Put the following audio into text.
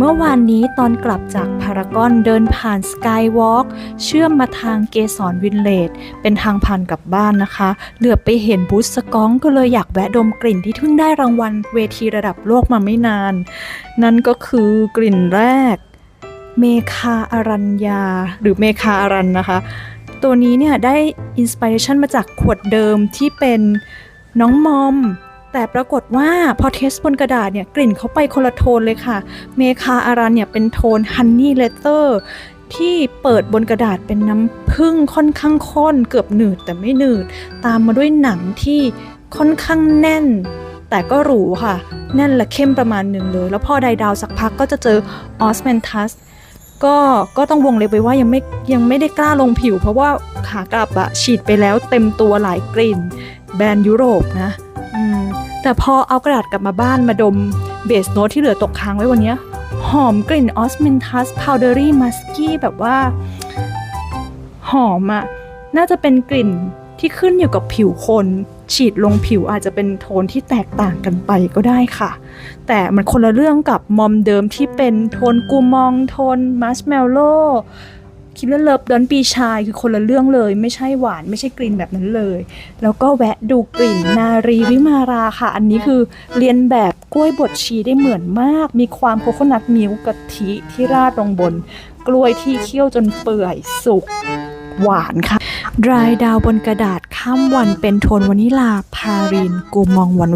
เมื่อวานนี้ตอนกลับจากพารากอนเดินผ่านสกายวอล์กเชื่อมมาทางเกสรวินเลจเป็นทางผ่านกลับบ้านนะคะ เหลือไปเห็นบูธสกองก็เลยอยากแวะดมกลิ่นที่เพิ่งได้รางวัลเวทีระดับโลกมาไม่นาน นั่นก็คือกลิ่นแรก เมคาอารัญญา หรือเมคาอารันนะคะ ตัวนี้เนี่ยได้อินสปิเรชันมาจากขวดเดิมที่เป็นน้องมอม แต่ปรากฏว่าพอเทสบนกระดาษเนี่ยกลิ่นเขาไปคนละโทนเลยค่ะ เมคาอารันเนี่ยเป็นโทนฮันนี่เลเตอร์ที่เปิดบนกระดาษเป็นน้ำผึ้งค่อนข้างข้น เกือบหนืดแต่ไม่หนืด ตามมาด้วยหนังที่ค่อนข้างแน่น แต่ก็หรูค่ะ แน่นและเข้มประมาณหนึ่งเลย แล้วพอไดดาวสักพักก็จะเจอออสเมนทัสก็ก็ต้องวงเล็บไว้ว่ายังไม่ยังไม่ได้กล้าลงผิว เพราะว่าขากลับอะฉีดไปแล้วเต็มตัวหลายกลิ่น แบรนด์ยุโรปนะ แต่พอเอากระดาษกลับมาบ้านมาดมเบสโน e ที่เหลือตกค้างไว้วันนี้ หอมกลิ่นออสเมนทัสพาวเดอรี่มัสกี้แบบว่า หอมอะน่าจะเป็นกลิ่นที่ขึ้นอยู่กับผิวคน ฉีดลงผิวอาจจะเป็นโทนที่แตกต่างกันไปก็ได้ค่ะ แต่มันคนละเรื่องกับมอมเดิมที่เป็นโทนกูมองโทนมัชเมลโล่ คิดเลิฟดอนปีชายคือคนละเรื่องเลย ไม่ใช่หวานไม่ใช่กลิ่นแบบนั้นเลย แล้วก็แวะดูกลิ่นนารีวิมาราค่ะ อันนี้คือเรียนแบบกล้วยบดชีได้เหมือนมาก มีความโคโคนัทมิลกะทิที่ราดลงบน กล้วยที่เคี่ยวจนเปื่อยสุกหวานค่ะ ดรายดาวบนกระดาษข้ามวันเป็นโทนวานิลาพารินกูมองหวาน